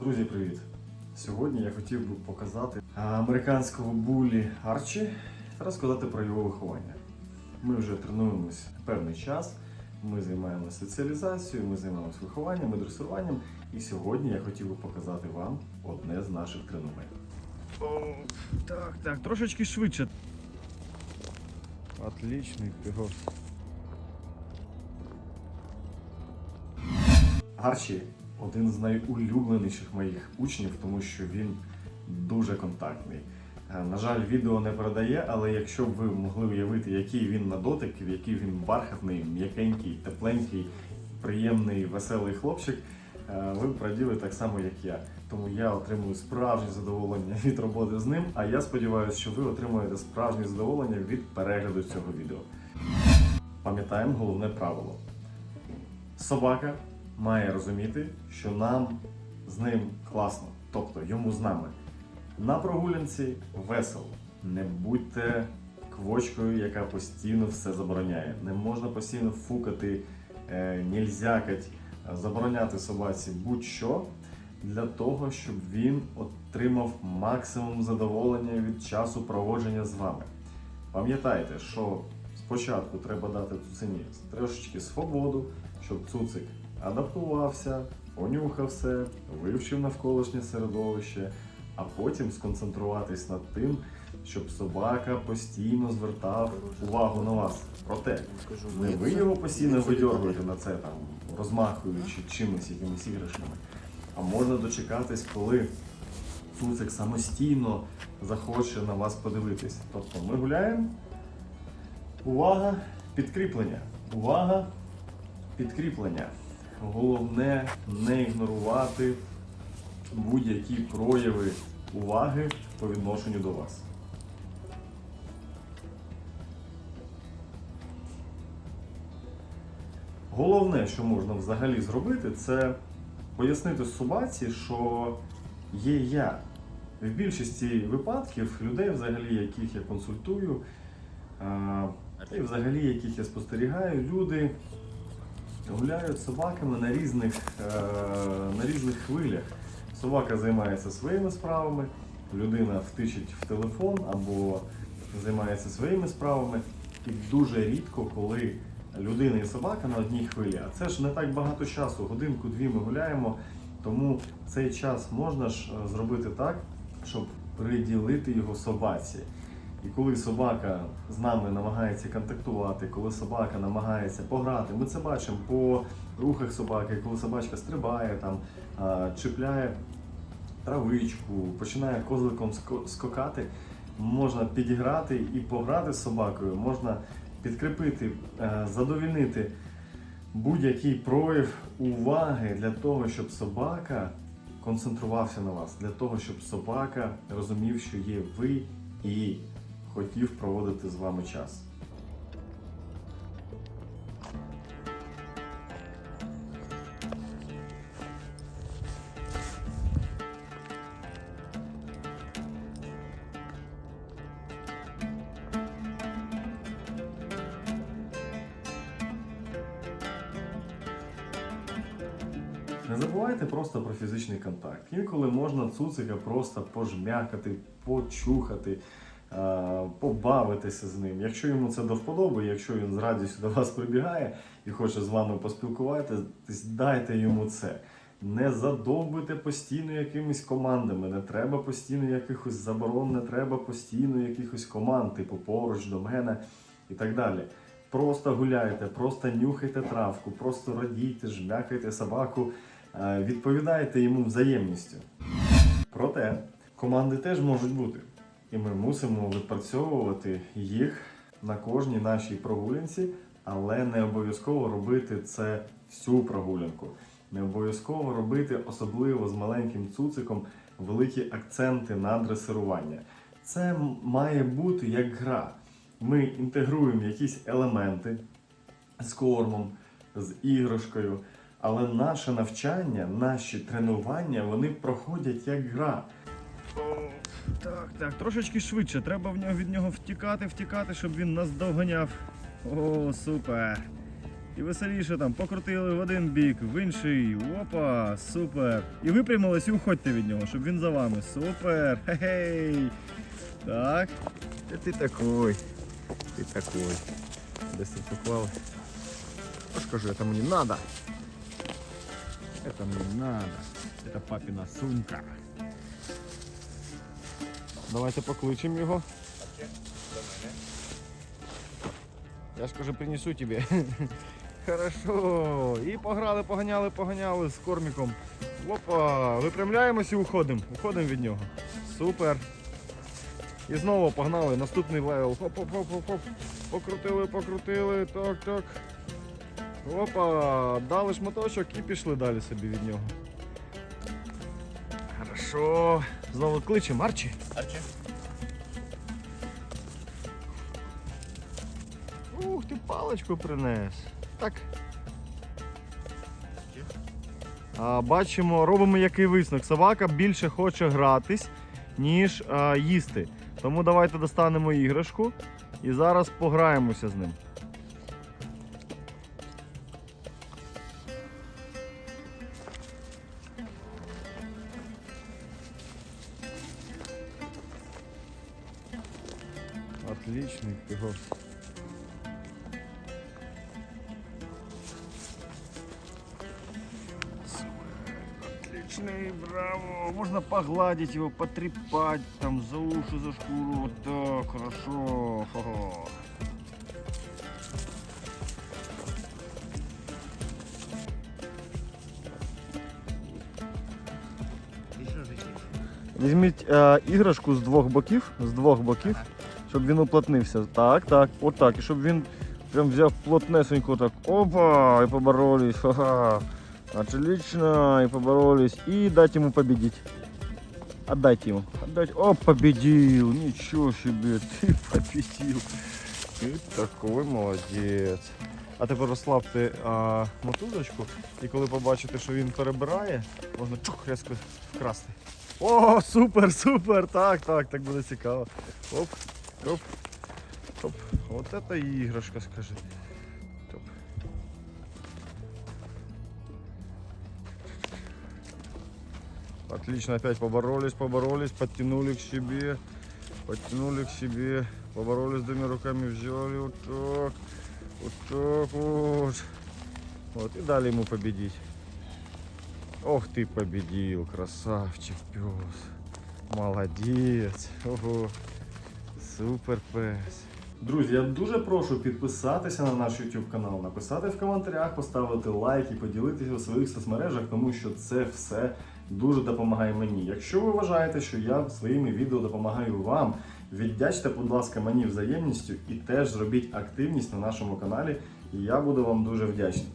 Друзі, привіт! Сьогодні я хотів би показати американського булі Арчі та розказати про його виховання. Ми вже тренуємось певний час, ми займаємося соціалізацією, ми займаємося вихованням і дресуванням. І сьогодні я хотів би показати вам одне з наших тренувань. О, так, так, трошечки швидше. Отличний пігос. Арчі один з найулюбленіших моїх учнів, тому що він дуже контактний. Е, На жаль, відео не передає, але якщо б ви могли уявити, який він на дотик, який він бархатний, м'якенький, тепленький, приємний, веселий хлопчик, е, ви б раділи так само, як я. Тому я отримую справжнє задоволення від роботи з ним. А я сподіваюся, що ви отримуєте справжнє задоволення від перегляду цього відео. Пам'ятаємо головне правило. Собака має розуміти, що нам з ним класно, тобто йому з нами. На прогулянці весело. Не будьте квочкою, яка постійно все забороняє. Не можна постійно фукати, е, нільзякать, забороняти собаці будь-що для того, щоб він отримав максимум задоволення від часу проводження з вами. Пам'ятайте, що спочатку треба дати цуцині трошечки свободу, щоб цуцик адаптувався, понюхав все, вивчив навколишнє середовище, а потім сконцентруватись над тим, щоб собака постійно звертав увагу на вас. Проте не ви його постійно видьоргуєте на це, там, розмахуючи чимось, якимись іграшками, а можна дочекатись, коли цуцик самостійно захоче на вас подивитись. Тобто ми гуляємо. Увага, підкріплення. Увага, підкріплення. Головне не ігнорувати будь-які прояви уваги по відношенню до вас. Головне, що можна взагалі зробити, це пояснити собаці, що є я. В більшості випадків людей, взагалі, яких я консультую, й взагалі, яких я спостерігаю, люди гуляють собаками на різних, е, на різних хвилях. Собака займається своїми справами, людина втичить в телефон або займається своїми справами. І дуже рідко, коли людина і собака на одній хвилі, а це ж не так багато часу, годинку-дві ми гуляємо, тому цей час можна ж е, зробити так, щоб приділити його собаці. І коли собака з нами намагається контактувати, коли собака намагається пограти, ми це бачимо по рухах собаки, коли собачка стрибає, там, чіпляє травичку, починає козликом ско- скокати, можна підіграти і пограти з собакою, можна підкріпити, е, задовільнити будь-який прояв уваги для того, щоб собака концентрувався на вас, для того, щоб собака розумів, що є ви і хотів проводити з вами час. Не забувайте просто про фізичний контакт. Інколи можна цуцика просто пожмякати, почухати, побавитися з ним. Якщо йому це до вподоби, якщо він з радістю до вас прибігає і хоче з вами поспілкуватись, дайте йому це. Не задовбуйте постійно якимись командами, не треба постійно якихось заборон, не треба постійно якихось команд, типу поруч до мене і так далі. Просто гуляйте, просто нюхайте травку, просто радійте, жмякайте собаку, е, відповідайте йому взаємністю. Проте команди теж можуть бути, і ми мусимо відпрацьовувати їх на кожній нашій прогулянці, але не обов'язково робити це всю прогулянку. Не обов'язково робити, особливо з маленьким цуциком, великі акценти на дресирування. Це має бути як гра. Ми інтегруємо якісь елементи з кормом, з іграшкою, але наше навчання, наші тренування, вони проходять як гра. О, так, так, трошечки швидше. Треба в нього від нього втікати, втікати, щоб він нас довганяв. О, супер. І веселіше там покрутили в один бік, в інший. Опа, супер. І випрямились і уходьте від нього, щоб він за вами. Супер! Хе-хей! Так. Та ти такой. Ти такой. Десь тут поклали. А скажи, это мне надо. Это мне надо. Это папина сумка. Давайте покличемо його. Я ж кажу, принесу тебе. Хорошо. І пограли, поганяли, поганяли з корміком. Опа, випрямляємось і уходимо. Уходимо від нього. Супер. І знову погнали. Наступний левел. Хоп-хоп-хоп-хоп. Покрутили, покрутили. Так, так. Опа, дали шматочок і пішли далі собі від нього. Хорошо. Знову кличемо Арчі. Арчі. Ух, ти паличку принес. Так. А, бачимо, робимо який висновок. Собака більше хоче гратись, ніж а, їсти. Тому давайте достанемо іграшку і зараз пограємося з ним. Отличный пегос. Отличный, браво! Можно погладить его, потрепать там за уши, за шкуру. Вот так, хорошо. Хо-хо. Візьміть е, іграшку з двох боків, з двох боків, Щоб він уплотнився. Так, так, отак. І щоб він прям взяв плотнесенько так. Опа! І поборолись. Ха-ха. Отлично, и поборолись. И дать ему победить. Отдайте ему. Отдать. О, победил. Ничего себе, ты победил. Ти такой молодець. А тепер розслабте а, мотузочку, і коли побачите, що він перебирає, можна чух різко вкрасти. О, супер, супер! Так, так, так буде цікаво. Оп, оп, оп. От це іграшка, скажи. Топ. Отлично, опять поборолись, поборолись, подтянули к себе, подтянули к себе, поборолись двумя руками, взяли вот так, вот так вот. Вот, и дали ему победить. Ох ты победил, красавчик, пес. Молодец. Ого. Супер пес. Друзі, я дуже прошу підписатися на наш YouTube канал, написати в коментарях, поставити лайк і поділитися у своїх соцмережах, тому що це все дуже допомагає мені. Якщо ви вважаєте, що я своїми відео допомагаю вам, віддячте, будь ласка, мені взаємністю і теж зробіть активність на нашому каналі, і я буду вам дуже вдячний.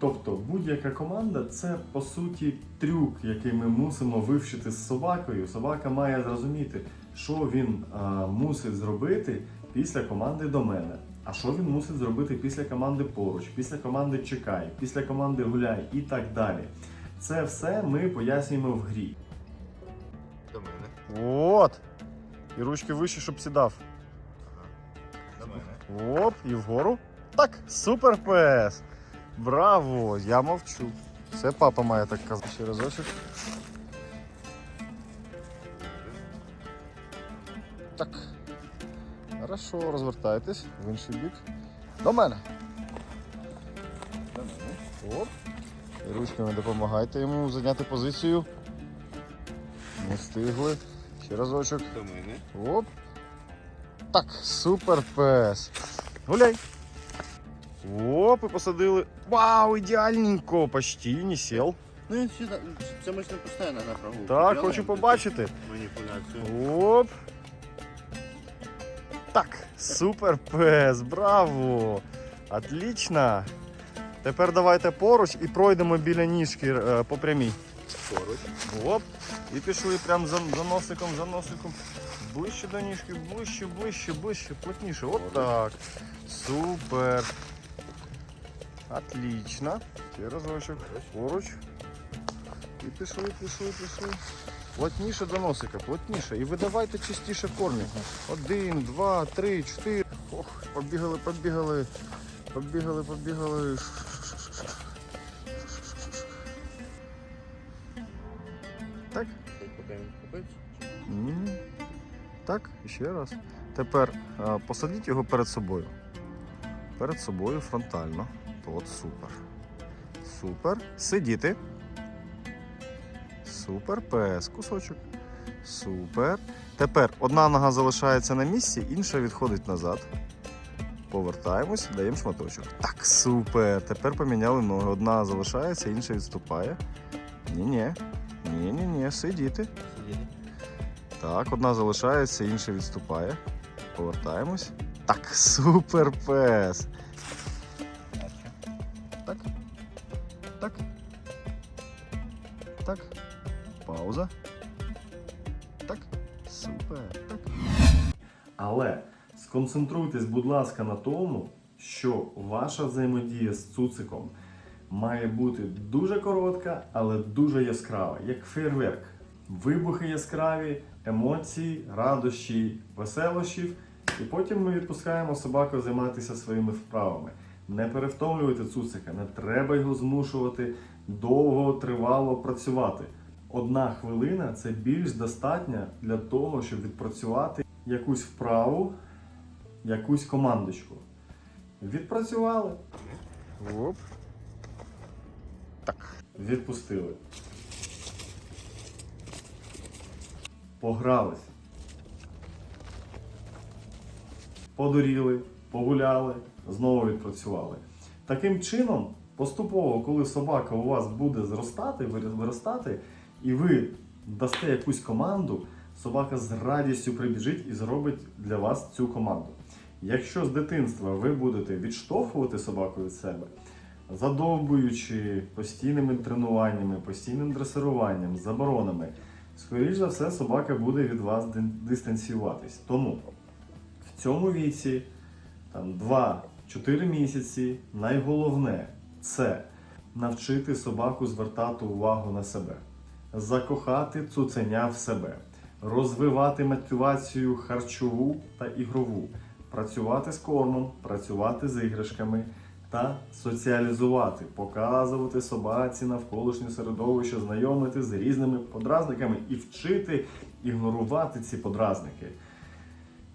Тобто будь-яка команда це по суті трюк, який ми мусимо вивчити з собакою. Собака має зрозуміти, що він а, мусить зробити після команди до мене. А що він мусить зробити після команди поруч, після команди чекай, після команди гуляй і так далі. Це все ми пояснюємо в грі. До мене. Вот. І ручки вище, щоб сідав. До мене. Оп, і вгору. Так, супер пес. Браво! Я мовчу. Це папа має так казати. Ще разочок. Так. Хорошо, розвертайтесь в інший бік. До мене. До мене. Оп. Ручками допомагайте йому зайняти позицію. Не встигли. Ще разочок. До мене. Оп. Так, супер пес. Гуляй. Оп, і посадили. Вау, ідеальненько, почти не сел. Ну він сюди. Це ми ж не постійно на прогулку. Так, Делаємо хочу таку побачити. Маніпуляцію. Оп. Так, супер пес, браво. Отлично. Тепер давайте поруч і пройдемо біля ніжки е, по прямій. Поруч. Оп. І пішли прям за, за носиком, за носиком. Ближче до ніжки, ближче, ближче, ближче, плотніше. От так. Супер. Отлично. Ще разочок. Поруч. І пішли, пішли, пішли. Плотніше до носика, плотніше. І видавайте частіше кормі. Один, два, три, чотири. Ох, побігали, побігали. Побігали, побігали. Так? Так, ще раз. Тепер посадіть його перед собою. Перед собою фронтально. От супер. Супер. Сидіти. Супер. Пес. Кусочок. Супер. Тепер одна нога залишається на місці, інша відходить назад. Повертаємось, даємо шматочок. Так, супер. Тепер поміняли ноги. Одна залишається, інша відступає. Ні-ні. Ні-ні-ні, сидіти. Сидіти. Так, одна залишається, інша відступає. Повертаємось. Так, супер пес. Пауза. Так. Супер. Так. Але сконцентруйтесь, будь ласка, на тому, що ваша взаємодія з цуциком має бути дуже коротка, але дуже яскрава, як фейерверк. Вибухи яскраві, емоції, радощі, веселощів. І потім ми відпускаємо собаку займатися своїми вправами. Не перевтомлюйте цуцика, не треба його змушувати довго, тривало працювати. Одна хвилина це більш достатня для того, щоб відпрацювати якусь вправу, якусь командочку. Відпрацювали, Оп. Так. відпустили. Погрались. Подуріли, погуляли, знову відпрацювали. Таким чином, поступово, коли собака у вас буде зростати, виростати, і ви дасте якусь команду, собака з радістю прибіжить і зробить для вас цю команду. Якщо з дитинства ви будете відштовхувати собаку від себе, задовбуючи постійними тренуваннями, постійним дресируванням, заборонами, скоріш за все, собака буде від вас дистанціюватись. Тому в цьому віці, там 2-4 місяці, найголовне це навчити собаку звертати увагу на себе, закохати цуценя в себе, розвивати мотивацію харчову та ігрову, працювати з кормом, працювати з іграшками та соціалізувати, показувати собаці навколишнє середовище, знайомити з різними подразниками і вчити ігнорувати ці подразники.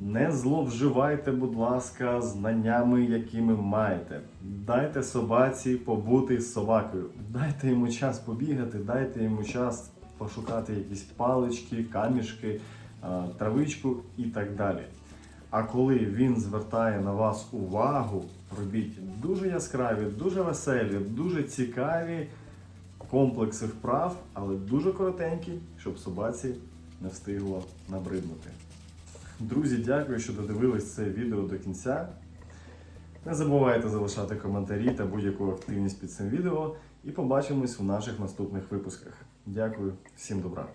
Не зловживайте, будь ласка, знаннями, якими маєте. Дайте собаці побути з собакою. Дайте йому час побігати, дайте йому час пошукати якісь палички, камішки, травичку і так далі. А коли він звертає на вас увагу, робіть дуже яскраві, дуже веселі, дуже цікаві комплекси вправ, але дуже коротенькі, щоб собаці не встигло набриднути. Друзі, дякую, що додивились це відео до кінця. Не забувайте залишати коментарі та будь-яку активність під цим відео. І побачимось у наших наступних випусках. Дякую, всім добра!